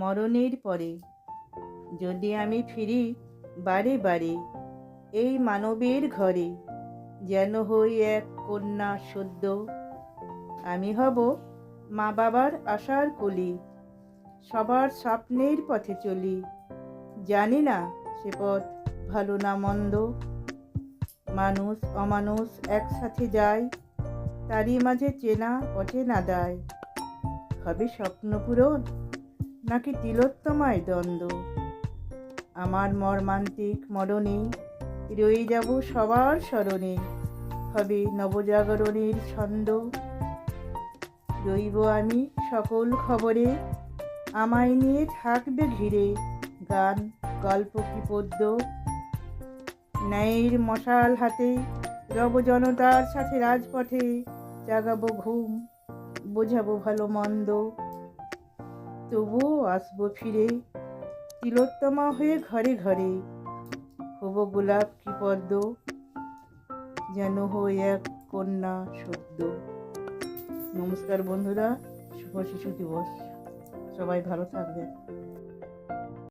মরণের পরে। যদি আমি ফিরি বারে বারে এই মানবের ঘরে, যেন হই এক কন্যা সদ্য, আমি হব মা বাবার আশার কলি, সবার স্বপ্নের পথে চলি। জানি না সে পথ ভালো না মন্দ, মানুষ অমানুষ একসাথে যায়, তারই মাঝে চেনা অচেনা দায়। হবে স্বপ্ন পূরণ নাকি তিলোত্তমায় দ্বন্দ্ব? আমার মর্মান্তিক মরণে রয়ে যাব সবার স্মরণে, হবে নবজাগরণের ছন্দ। রইব আমি সকল খবরে, আমায় নিয়ে থাকবে ঘিরে গান, গল্প কি পদ্য? ন্যায়ের মশাল হাতে রব জনতার সাথে রাজপথে জাগাবো ঘুম, বোঝাবো ভালো মন্দ। তবুও আসব ফিরে। তিলোত্তমা হয়ে ঘরে ঘরে। হব গোলাপ কি পদ্ম? যেন হয়ে এক কন্যা সদ্য। নমস্কার বন্ধুরা, শুভ শিশু দিবস। সবাই ভালো থাকবে